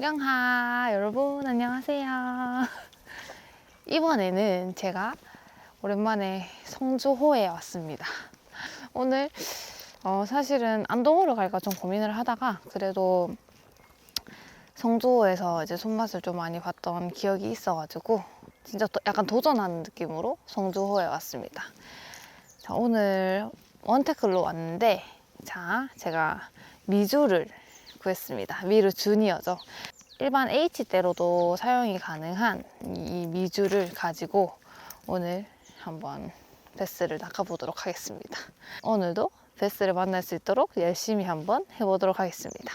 영하 여러분 안녕하세요. 이번에는 제가 오랜만에 성주호에 왔습니다. 오늘 어, 사실은 안동으로 갈까 좀 고민을 하다가 그래도 성주호에서 이제 손맛을 좀 많이 봤던 기억이 있어가지고 진짜 도- 약간 도전하는 느낌으로 성주호에 왔습니다. 자, 오늘 원테클로 왔는데 자 제가 미주를 구했습니다. 미르 주니어죠. 일반 H대로도 사용이 가능한 이 미주를 가지고 오늘 한번 베스를 낚아보도록 하겠습니다. 오늘도 베스를 만날 수 있도록 열심히 한번 해보도록 하겠습니다.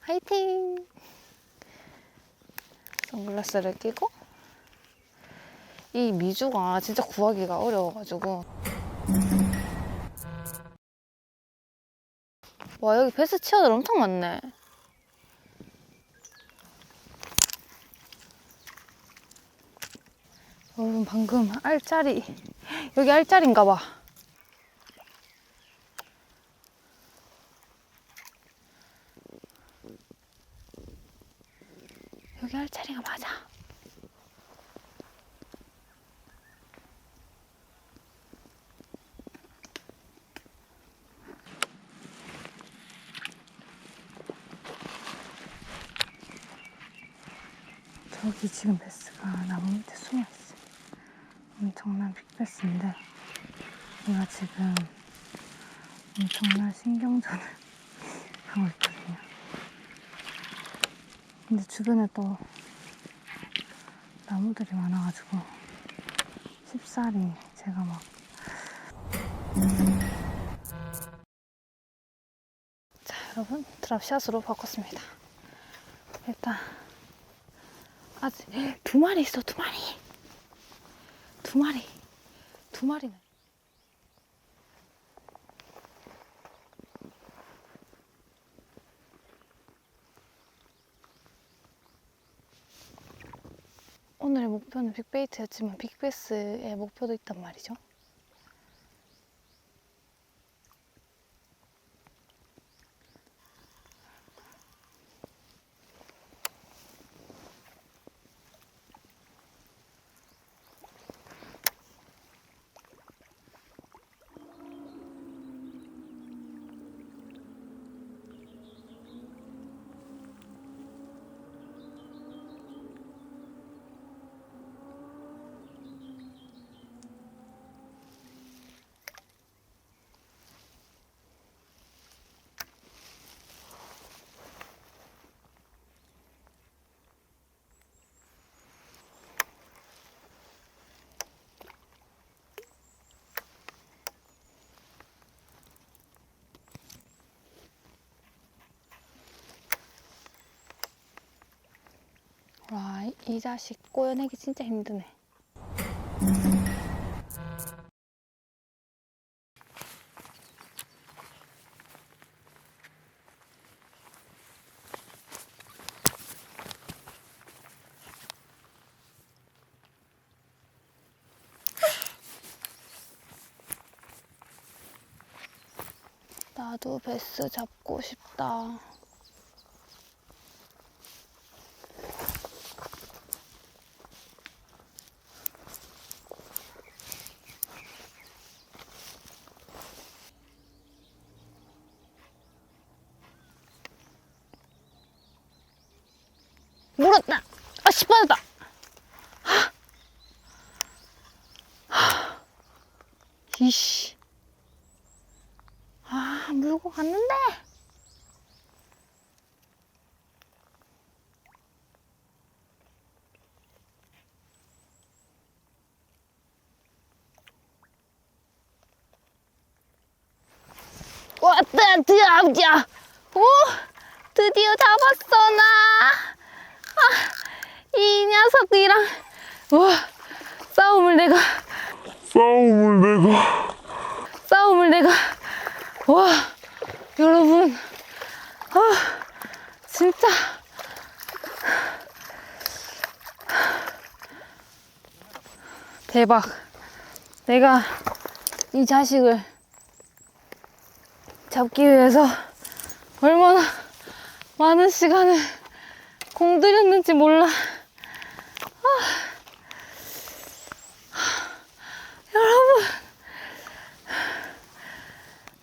화이팅! 선글라스를 끼고 이 미주가 진짜 구하기가 어려워가지고 와 여기 베스 치어들 엄청 많네 여러분 방금 알짜리 여기 알짜리인가 봐 여기 알짜리가 맞아 저기 지금 베스가 나무 밑에 숨어 있어. 엄청난 빅베스인데 얘가 지금 엄청난 신경전을 하고 있거든요. 근데 주변에 또 나무들이 많아가지고 쉽사리 제가 막 자, 여러분 드랍샷으로 바꿨습니다. 일단 아직 두 마리 있어 두 마리 두 마리. 두 마리는 오늘의 목표는 빅베이트였지만 빅베스의 목표도 있단 말이죠 와, 이- 이 자식 꼬여내기 진짜 힘드네. 나도 베스 잡고 싶다. 아, 씨, 빠졌다. 하. 하. 이씨. 아, 물고 갔는데. 왔다, 드디어. 오, 드디어 잡았어, 나. 이 녀석이랑 와 싸움을 내가 싸움을 내가 싸움을 내가 와 여러분 아 진짜 대박 내가 이 자식을 잡기 위해서 얼마나 많은 시간을 공들였는지 몰라. 아. 여러분.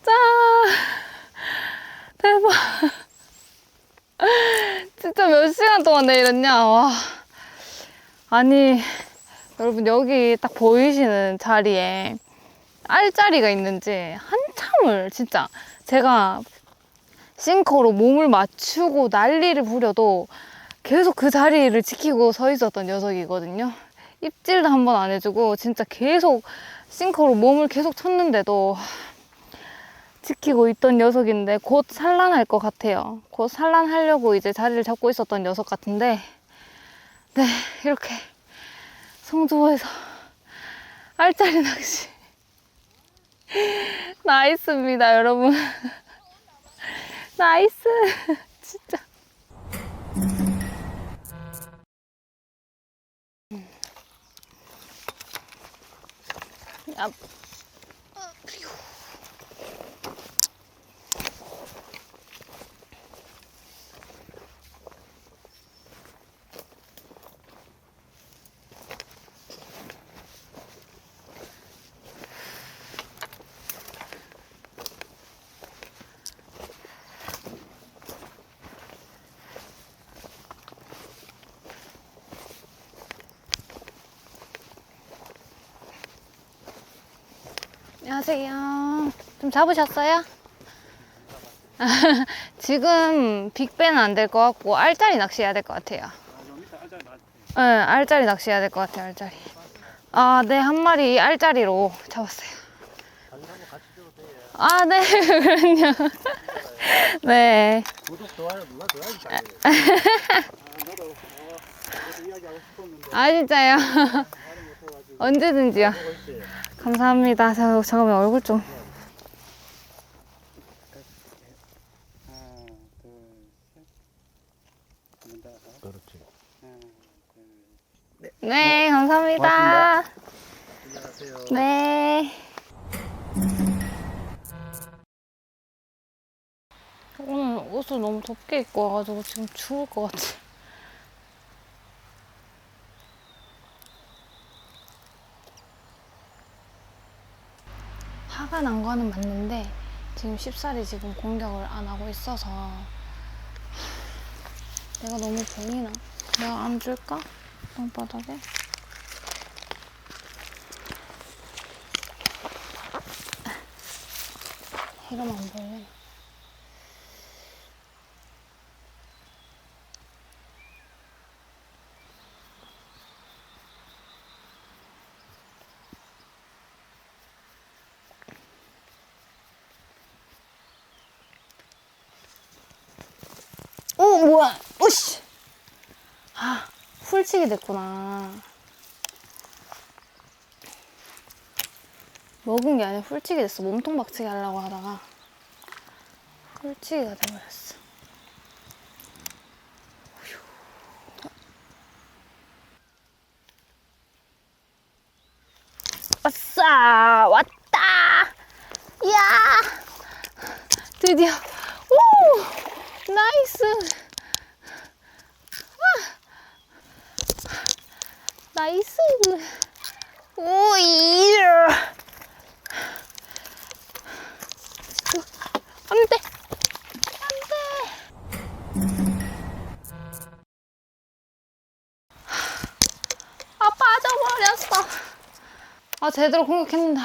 짠. 대박. 진짜 동안 내렸냐, 와. 아니, 여러분, 여기 딱 보이시는 자리에 알자리가 있는지 한참을 진짜 제가 싱커로 몸을 맞추고 난리를 부려도 계속 그 자리를 지키고 서 있었던 녀석이거든요. 입질도 한 번 안 해주고 진짜 계속 싱커로 몸을 계속 쳤는데도 지키고 있던 녀석인데 곧 산란할 것 같아요. 곧 산란하려고 이제 자리를 잡고 있었던 녀석 같은데 네 이렇게 성주호에서 알짜리 낚시. 나이스입니다 여러분. 나이스! 진짜. 야. 안녕하세요. 좀 잡으셨어요? 지금 빅배는 안 될 것 같고 알짜리 낚시해야 될 것 같아요. 네, 알짜리 낚시해야 될 것 같아요. 알짜리. 아, 네, 한 마리 알짜리로 잡았어요. 아, 네, 그럼요. 네. 아, 진짜요? 언제든지요. 감사합니다. 자, 잠깐만 얼굴 좀. 그렇지. 네, 감사합니다. 안녕하세요. 네. 오늘 옷을 너무 덥게 입고 와가지고 지금 추울 것 같아. 난 거는 맞는데 지금 쉽사리 지금 공격을 안 하고 있어서 내가 너무 보이나? 내가 안 줄까? 땅바닥에? 이러면 안 보이네. 오 뭐야? 오씨. 아 훌치게 됐구나. 먹은 게 아니라 훌치게 됐어. 몸통 박치기 하려고 하다가 훌치기가 돼버렸어. 아싸! 왔다! 이야! 드디어! 오! 나이스! 아! 나이스! 오, 이야! 안 돼! 안 돼! 아, 빠져버렸어. 아, 제대로 공격했는데, 아,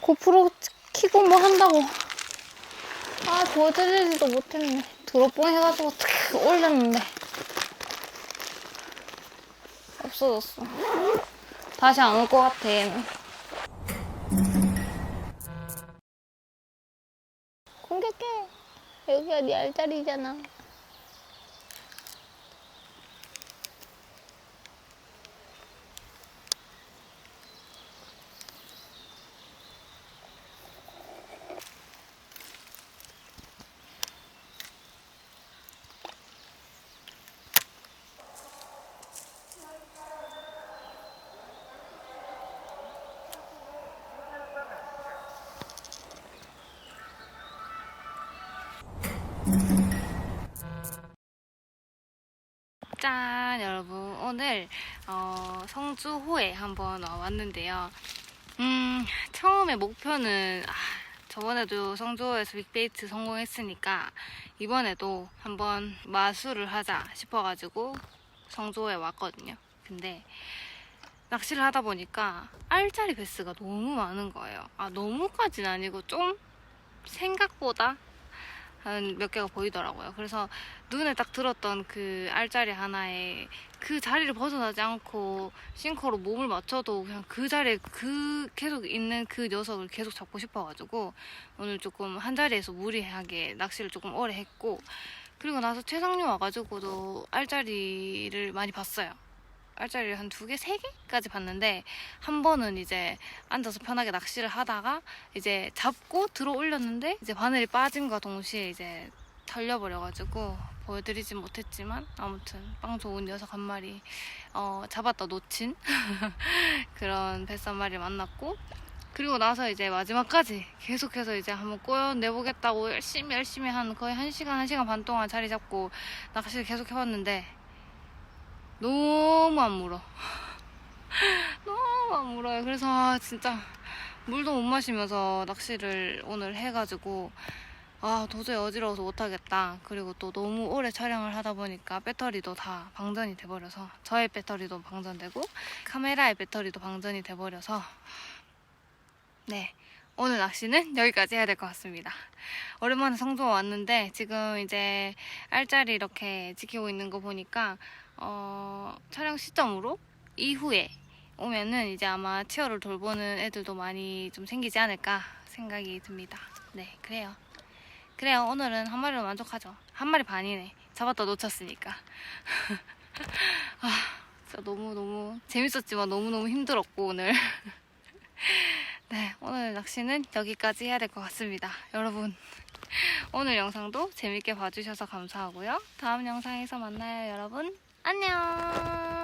고프로 키고 뭐 한다고. 아, 보여드리지도 못했네. 드롭봉 해가지고 탁 올렸는데. 없어졌어. 다시 안 올 것 같아. 공격해. 여기가 네 알자리잖아. 오늘 어, 성주호에 한번 어, 왔는데요. 음 처음에 목표는 아, 저번에도 성주호에서 빅베이트 성공했으니까 이번에도 한번 마술을 하자 싶어가지고 성주호에 왔거든요. 근데 낚시를 하다 보니까 알짜리 베스가 너무 많은 거예요. 아 너무까지는 아니고 좀 생각보다 한 몇 개가 보이더라고요. 그래서 눈에 딱 들었던 그 알짜리 하나에 그 자리를 벗어나지 않고 싱커로 몸을 맞춰도 그냥 그 자리에 그 계속 있는 그 녀석을 계속 잡고 싶어가지고 오늘 조금 한 자리에서 무리하게 낚시를 조금 오래 했고 그리고 나서 최상류 와가지고도 알짜리를 많이 봤어요. 알짜리를 한 두 개, 세 개까지 봤는데 한 번은 이제 앉아서 편하게 낚시를 하다가 이제 잡고 들어 올렸는데 이제 바늘이 빠짐과 동시에 이제 털려버려가지고 보여드리진 못했지만 아무튼 빵 좋은 녀석 한 마리 어, 잡았다 놓친 그런 뱃한 마리 만났고 그리고 나서 이제 마지막까지 계속해서 이제 한번 꼬여내보겠다고 열심히 열심히 한 거의 한 시간 한 시간 반 동안 자리 잡고 낚시를 계속 해봤는데 너무 안 물어. 너무 안 물어요. 그래서 아, 진짜 물도 못 마시면서 낚시를 오늘 해가지고 아 도저히 어지러워서 못하겠다. 그리고 또 너무 오래 촬영을 하다 보니까 배터리도 다 방전이 돼버려서 저의 배터리도 방전되고 카메라의 배터리도 방전이 돼버려서 네 오늘 낚시는 여기까지 해야 될 것 같습니다. 오랜만에 성도 왔는데 지금 이제 알짜리 이렇게 지키고 있는 거 보니까 어, 촬영 시점으로 이후에 오면은 이제 아마 치어를 돌보는 애들도 많이 좀 생기지 않을까 생각이 듭니다. 네, 그래요. 그래요. 오늘은 한 마리로 만족하죠. 한 마리 반이네. 잡았다 놓쳤으니까. 아, 진짜 너무너무 재밌었지만 너무너무 힘들었고, 오늘. 네, 오늘 낚시는 여기까지 해야 될 것 같습니다. 여러분, 오늘 영상도 재밌게 봐주셔서 감사하고요. 다음 영상에서 만나요, 여러분. 안녕!